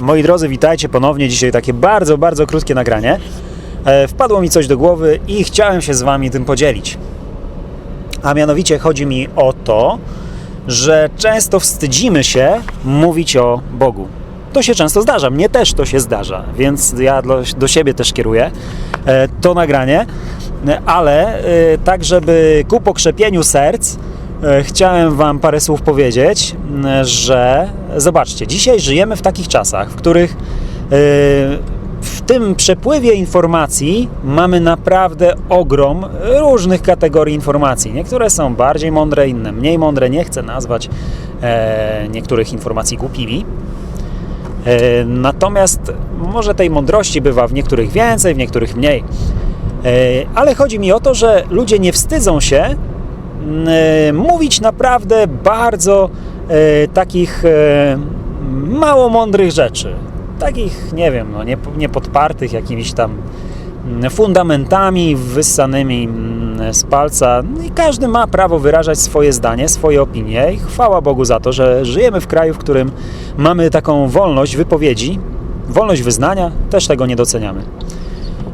Moi drodzy, witajcie ponownie. Dzisiaj takie bardzo, bardzo krótkie nagranie. E, Wpadło mi coś do głowy i chciałem się z Wami tym podzielić. A mianowicie chodzi mi o to, że często wstydzimy się mówić o Bogu. To się często zdarza, mnie też to się zdarza, więc ja do, siebie też kieruję e, to nagranie, E, ale tak, żeby ku pokrzepieniu serc chciałem Wam parę słów powiedzieć, że zobaczcie, dzisiaj żyjemy w takich czasach, w których e, w tym przepływie informacji mamy naprawdę ogrom różnych kategorii informacji. Niektóre są bardziej mądre, inne mniej mądre. Nie chcę nazwać e, niektórych informacji głupimi. E, Natomiast może tej mądrości bywa w niektórych więcej, w niektórych mniej. E, Ale chodzi mi o to, że ludzie nie wstydzą się e, mówić naprawdę bardzo e, takich e, mało mądrych rzeczy. Takich, nie wiem, no, nie, niepodpartych jakimiś tam mm, fundamentami wyssanymi mm, z palca. No I każdy ma prawo wyrażać swoje zdanie, swoje opinie. I chwała Bogu za to, że żyjemy w kraju, w którym mamy taką wolność wypowiedzi, wolność wyznania. Też tego nie doceniamy.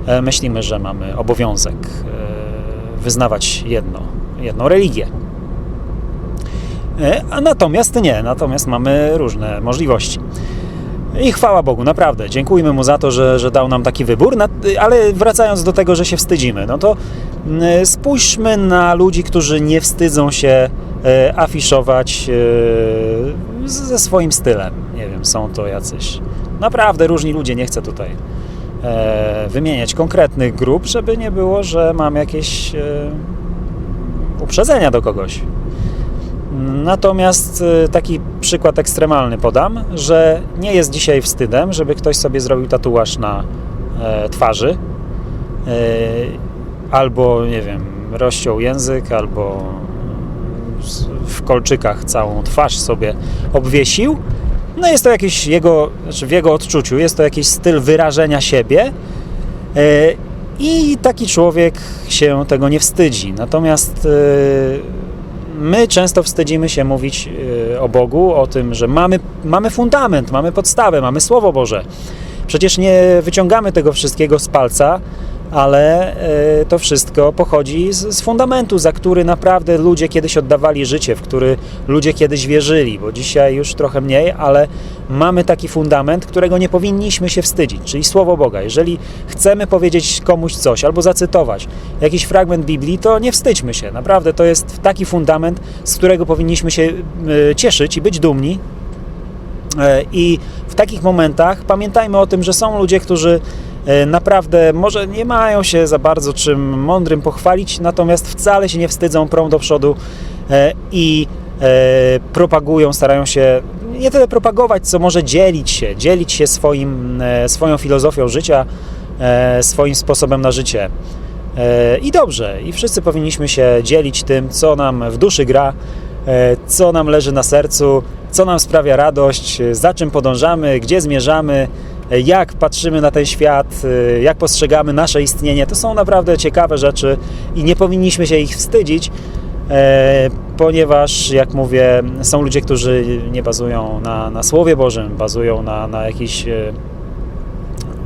E, Myślimy, że mamy obowiązek e, wyznawać jedno, jedną religię. E, A natomiast nie, natomiast mamy różne możliwości. I chwała Bogu, naprawdę. Dziękujmy Mu za to, że, że dał nam taki wybór. Ale wracając do tego, że się wstydzimy, no to spójrzmy na ludzi, którzy nie wstydzą się e, afiszować e, ze swoim stylem. Nie wiem, są to jacyś naprawdę różni ludzie. Nie chcę tutaj wymieniać konkretnych grup, żeby nie było, że mam jakieś e, uprzedzenia do kogoś. Natomiast e, taki przykład ekstremalny podam, że nie jest dzisiaj wstydem, żeby ktoś sobie zrobił tatuaż na e, twarzy e, albo, nie wiem, rozciął język, albo w kolczykach całą twarz sobie obwiesił. No jest to jakiś jego, znaczy w jego odczuciu, jest to jakiś styl wyrażenia siebie e, i taki człowiek się tego nie wstydzi. Natomiast e, my często wstydzimy się mówić e, o Bogu, o tym, że mamy, mamy fundament, mamy podstawę, mamy Słowo Boże. Przecież nie wyciągamy tego wszystkiego z palca, ale e, to wszystko pochodzi z, z fundamentu, za który naprawdę ludzie kiedyś oddawali życie, w który ludzie kiedyś wierzyli, bo dzisiaj już trochę mniej, ale mamy taki fundament, którego nie powinniśmy się wstydzić, czyli Słowo Boga. Jeżeli chcemy powiedzieć komuś coś albo zacytować jakiś fragment Biblii, to nie wstydźmy się. Naprawdę to jest taki fundament, z którego powinniśmy się e, cieszyć i być dumni, E, I w takich momentach pamiętajmy o tym, że są ludzie, którzy naprawdę może nie mają się za bardzo czym mądrym pochwalić, natomiast wcale się nie wstydzą, prą do przodu e, i e, propagują, starają się nie tyle propagować, co może dzielić się, dzielić się swoim, e, swoją filozofią życia, e, swoim sposobem na życie. E, I dobrze, i wszyscy powinniśmy się dzielić tym, co nam w duszy gra, e, co nam leży na sercu, co nam sprawia radość, e, za czym podążamy, gdzie zmierzamy, e, jak patrzymy na ten świat, e, jak postrzegamy nasze istnienie. To są naprawdę ciekawe rzeczy i nie powinniśmy się ich wstydzić, e, ponieważ, jak mówię, są ludzie, którzy nie bazują na, na Słowie Bożym, bazują na, na jakichś e,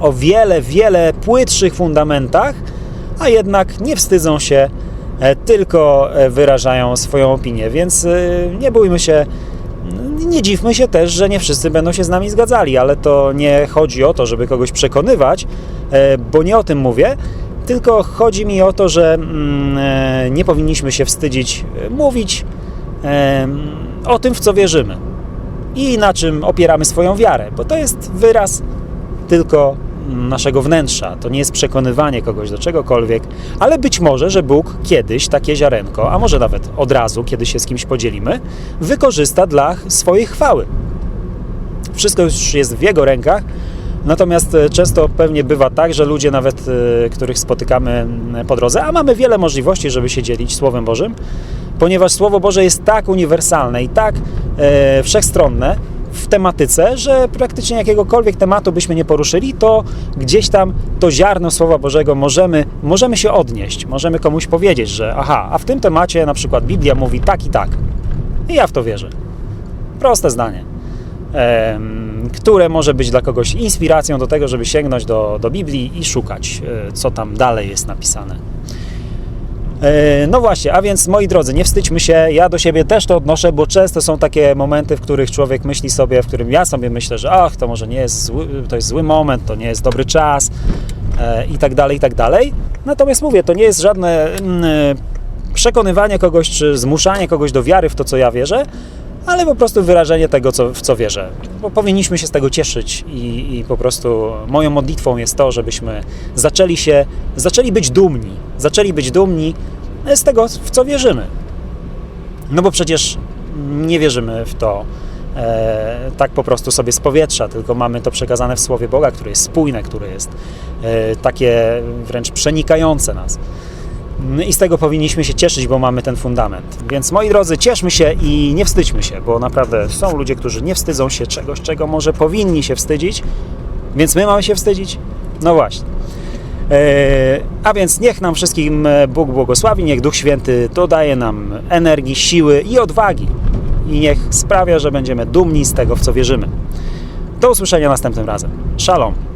o wiele, wiele płytszych fundamentach, a jednak nie wstydzą się, e, tylko e, wyrażają swoją opinię. Więc e, nie bójmy się, nie dziwmy się też, że nie wszyscy będą się z nami zgadzali, ale to nie chodzi o to, żeby kogoś przekonywać, e, bo nie o tym mówię, tylko chodzi mi o to, że mm, e, nie powinniśmy się wstydzić e, mówić o tym, w co wierzymy i na czym opieramy swoją wiarę, bo to jest wyraz tylko naszego wnętrza. To nie jest przekonywanie kogoś do czegokolwiek, ale być może, że Bóg kiedyś takie ziarenko, a może nawet od razu, kiedy się z kimś podzielimy, wykorzysta dla swojej chwały. Wszystko już jest w Jego rękach, natomiast e, często pewnie bywa tak, że ludzie nawet, e, których spotykamy po drodze, a mamy wiele możliwości, żeby się dzielić Słowem Bożym, ponieważ Słowo Boże jest tak uniwersalne i tak e, wszechstronne w tematyce, że praktycznie jakiegokolwiek tematu byśmy nie poruszyli, to gdzieś tam to ziarno Słowa Bożego możemy, możemy się odnieść, możemy komuś powiedzieć, że aha, a w tym temacie na przykład Biblia mówi tak i tak. I ja w to wierzę. Proste zdanie. które może być dla kogoś inspiracją do tego, żeby sięgnąć do, do Biblii i szukać, e, co tam dalej jest napisane. E, No właśnie, a więc moi drodzy, nie wstydźmy się, ja do siebie też to odnoszę, bo często są takie momenty, w których człowiek myśli sobie, w którym ja sobie myślę, że ach, to może nie jest zły, to jest zły moment, to nie jest dobry czas e, i tak dalej, i tak dalej. Natomiast mówię, to nie jest żadne mm, przekonywanie kogoś, czy zmuszanie kogoś do wiary w to, co ja wierzę, ale po prostu wyrażenie tego, co, w co wierzę. Bo powinniśmy się z tego cieszyć i, i po prostu moją modlitwą jest to, żebyśmy zaczęli się, zaczęli być dumni, zaczęli być dumni z tego, w co wierzymy. No bo przecież nie wierzymy w to e, tak po prostu sobie z powietrza, tylko mamy to przekazane w Słowie Boga, które jest spójne, które jest e, takie wręcz przenikające nas. I z tego powinniśmy się cieszyć, bo mamy ten fundament. Więc moi drodzy, cieszmy się i nie wstydźmy się, bo naprawdę są ludzie, którzy nie wstydzą się czegoś, czego może powinni się wstydzić, więc my mamy się wstydzić? No właśnie. E, A więc niech nam wszystkim e, Bóg błogosławi, niech Duch Święty dodaje nam energii, siły i odwagi i niech sprawia, że będziemy dumni z tego, w co wierzymy. Do usłyszenia następnym razem. Shalom.